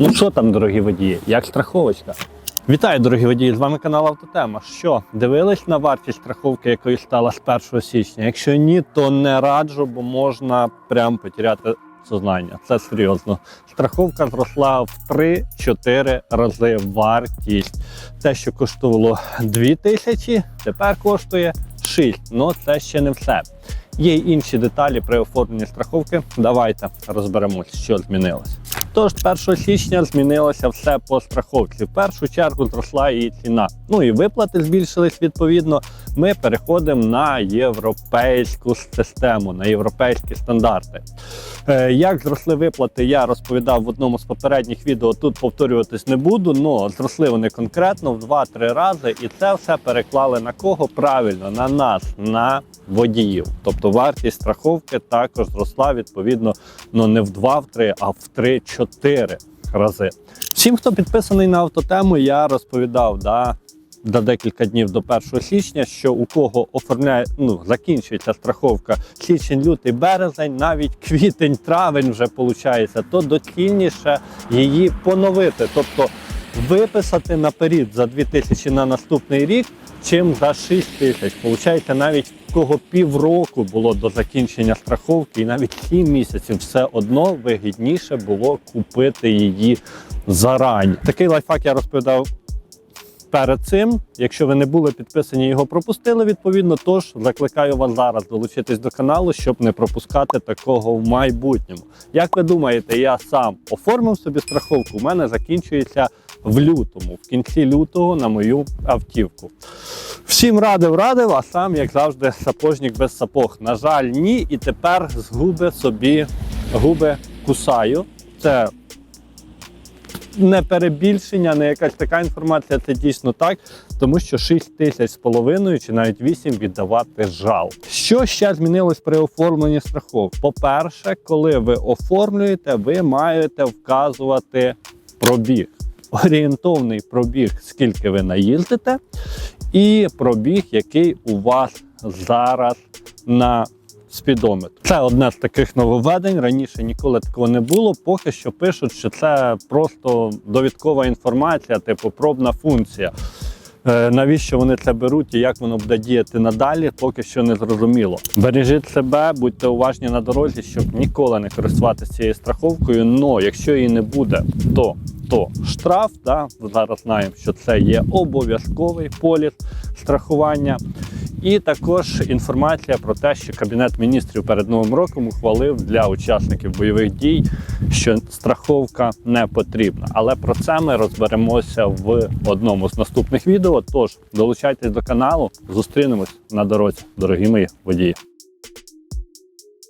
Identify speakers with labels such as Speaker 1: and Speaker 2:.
Speaker 1: Ну що там, дорогі водії, як страховочка? Вітаю, дорогі водії! З вами канал Автотема. Що, дивились на вартість страховки, якою стала з 1 січня? Якщо ні, то не раджу, бо можна прям потеряти сознання. Це серйозно. Страховка зросла в 3-4 рази вартість. Те, що коштувало 2 тисячі, тепер коштує 6. Ну це ще не все. Є й інші деталі при оформленні страховки. Давайте розберемось, що змінилось. Тож 1 січня змінилося все по страховці. В першу чергу зросла її ціна. Ну і виплати збільшились відповідно. Ми переходимо на європейську систему, на європейські стандарти. Е, Як зросли виплати, я розповідав в одному з попередніх відео. Тут повторюватись не буду, але зросли вони конкретно в 2-3 рази, і це все переклали на кого? Правильно, на нас, на водіїв. Тобто вартість страховки також зросла відповідно ну не в 2-3, а в 3-4 рази. Всім, хто підписаний на автотему, я розповідав да, за декілька днів до 1 січня, що у кого оформляє, ну, закінчується страховка січень, лютий, березень, навіть квітень, травень вже виходить, то доцільніше її поновити. Тобто виписати наперед за 2000 на наступний рік, чим за 6 тисяч. Получається, навіть в кого півроку було до закінчення страховки, і навіть 7 місяців все одно вигідніше було купити її зарані. Такий лайфхак я розповідав перед цим. Якщо ви не були підписані, його пропустили відповідно. Тож закликаю вас зараз долучитись до каналу, щоб не пропускати такого в майбутньому. Як ви думаєте, я сам оформив собі страховку? У мене закінчується в лютому, в кінці лютого на мою автівку. Всім радив, радив, а сам, як завжди, сапожник без сапог. На жаль, ні. І тепер з губи собі губи кусаю. Це не перебільшення, не якась така інформація, це дійсно так, тому що 6 тисяч з половиною чи навіть 8 віддавати жал. Що ще змінилось при оформленні страховок? По-перше, коли ви оформлюєте, ви маєте вказувати пробіг. Орієнтовний пробіг, скільки ви наїздите, і пробіг, який у вас зараз на спідометр. Це одне з таких нововведень. Раніше ніколи такого не було. Поки що пишуть, що це просто довідкова інформація, типу пробна функція. Е, Навіщо вони це беруть і як воно буде діяти надалі, поки що не зрозуміло. Бережіть себе, будьте уважні на дорозі, щоб ніколи не користуватися цією страховкою. Но якщо її не буде, то то штраф. Да? Зараз знаємо, що це є обов'язковий поліс страхування. І також інформація про те, що Кабінет міністрів перед новим роком ухвалив для учасників бойових дій, що страховка не потрібна. Але про це ми розберемося в одному з наступних відео. Тож долучайтесь до каналу, зустрінемось на дорозі, дорогі мої водії.